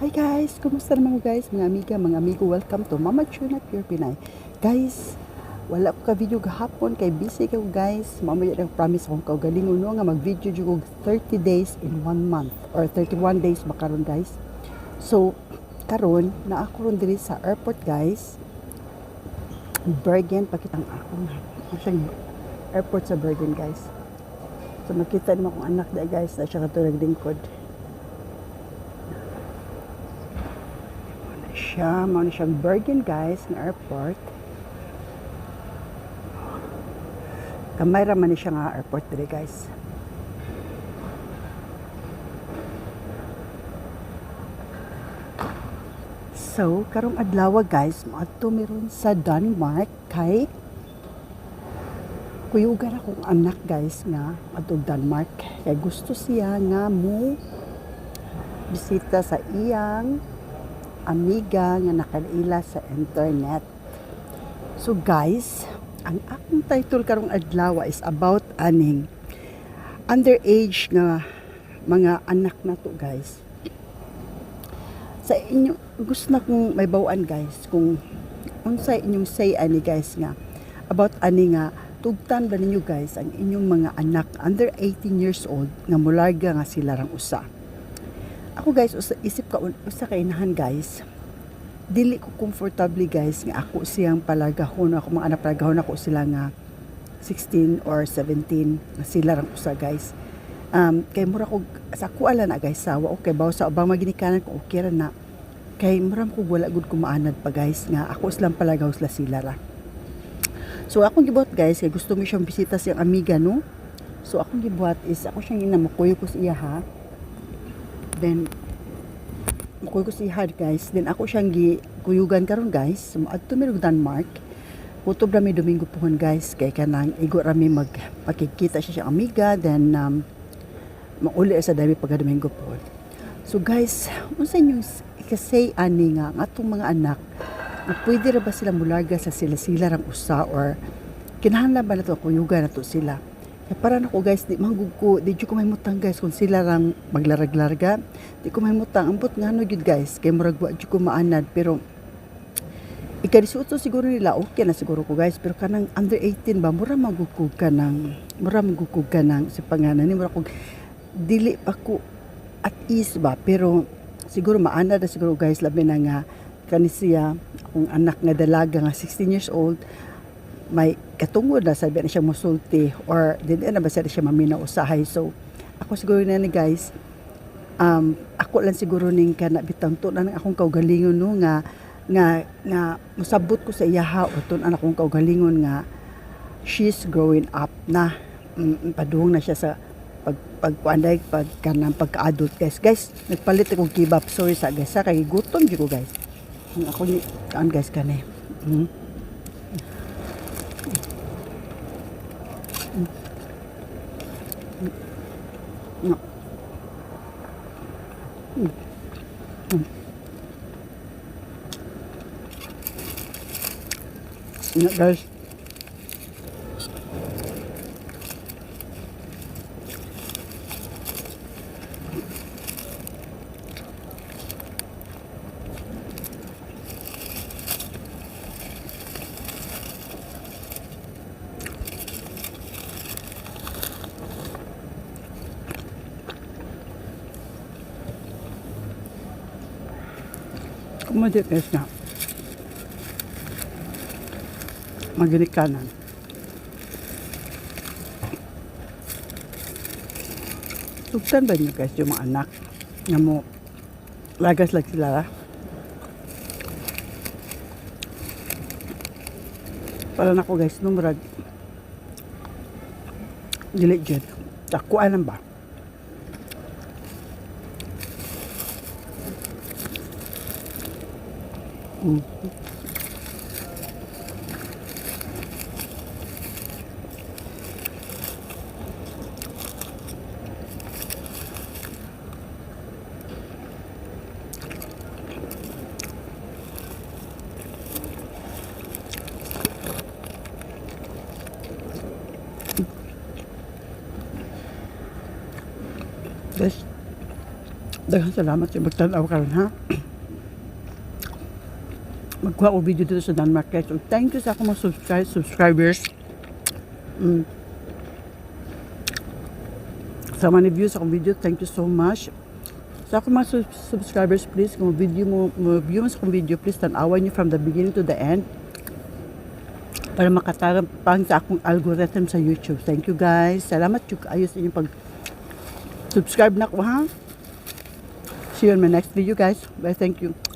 Hi guys! Kumusta naman guys? Mga amiga, mga amigo, welcome to Mama Tuna Pure Pinay. Guys, wala ko ka video gahapon kay busy ko guys. Mamaya na promise akong kaugalingon no nga mag-video ko 30 days in 1 month or 31 days makaron guys. So, karon na ako ron diri sa airport guys. Bergen pakitang ako. Ano siyang airport sa Bergen guys. So makita naman akong anak da guys na siya katulad lingkod. Siya, mao na siyang Bergen guys ng airport. Kamay ra man ni siya nga airport diri guys. So, karong adlaw guys, moadto meron sa Denmark kay kuyugan akong anak guys nga atong Denmark kay gusto siya nga mo bisita sa iyang amiga nga nakaila sa internet. So guys, ang akong title karong adlaw is about aning underage nga mga anak na to guys. Sa inyo gusto na kong may bawaan guys kung unsa inyong say ani guys nga about ani nga tugtan ba ninyo guys ang inyong mga anak under 18 years old nga mularga nga sila rang usa. Ako guys, usa, isip ka usa ka inahan guys. Dili ko comfortably guys nga ako siyang palagahon ako mga anak palagahon ako sila nga 16 or 17 nga sila rang usa guys. Um, kay mura ko sa ako na guys sawa okay bawa sa ubang maginikanan ko okay ra na kay mura ko wala gud kumaanad pa guys nga ako silang palagaw sila sila ra. So akong gibuhat guys, kay gusto mo siyang bisita siyang amiga no. So akong gibuhat is ako siyang inamukuyo ko sa iya ha. Then mukuyo ko sa iya guys. Then ako siyang gikuyugan karon guys. Adto mi Denmark. Kutob rami Domingo pohon guys kay kanang igo rami mag makikita siya siyang amiga then um, mauli sa dami pagka Domingo pohon. So guys, unsa inyong ikasay ani nga ang atong mga anak na pwede ra ba sila mularga sa sila-sila rang usa or kinahanglan ba nato kuyuga na to sila kaya para nako guys di manggug ko. Di ko mahimutang guys kung sila rang maglarag-larga. Di ko mahimutang. Ambot nga no gyud guys kay murag wa jud ko maanad pero ikadisuto siguro nila okay na siguro ko guys. Pero kanang under 18 ba mura magugkog ka ng mura magugkog ka ng si panganan ni. Mura kog dili pa ko at ease ba pero siguro maanad na siguro guys. Labi na nga kani siya akong anak nga dalaga nga 16 years old may katungod na sabi na siya musulti or din na ba siya mamina usahay so ako siguro na ni guys um, ako lang siguro ning kana bitang to na ng akong kaugalingon no nga nga nga musabot ko sa iyaha o tun anak kong kaugalingon nga she's growing up na mm, padung na siya sa pag pagkuanday pag kanang pagka-adult guys guys nagpalit akong kibap sorry sa guys sa kay gutom gyud ko guys ang ako ni kaan guys kani. Mm. No. Mm. Mm. No, guys. Kumadi guys na. Maginik kanan. Tugtan ba niyo guys yung mga anak nga mo lagas lang sila para na ko guys nung murag dili dyan takuan lang ba Mm. Guys, Daghang salamat sa magtanaw karon ha. Magkuha ko video dito sa Denmark guys. So, thank you sa akong mga subscribe, subscribers. Mm. Sa mga views akong video, thank you so much. Sa akong mga sub- subscribers, please, kung video mo, mo view mo sa akong video, please, tanawan niyo from the beginning to the end para makatarapang sa akong algorithm sa YouTube. Thank you guys. Salamat yung ayos inyong pag subscribe na ko ha. See you in my next video guys. Bye. Thank you.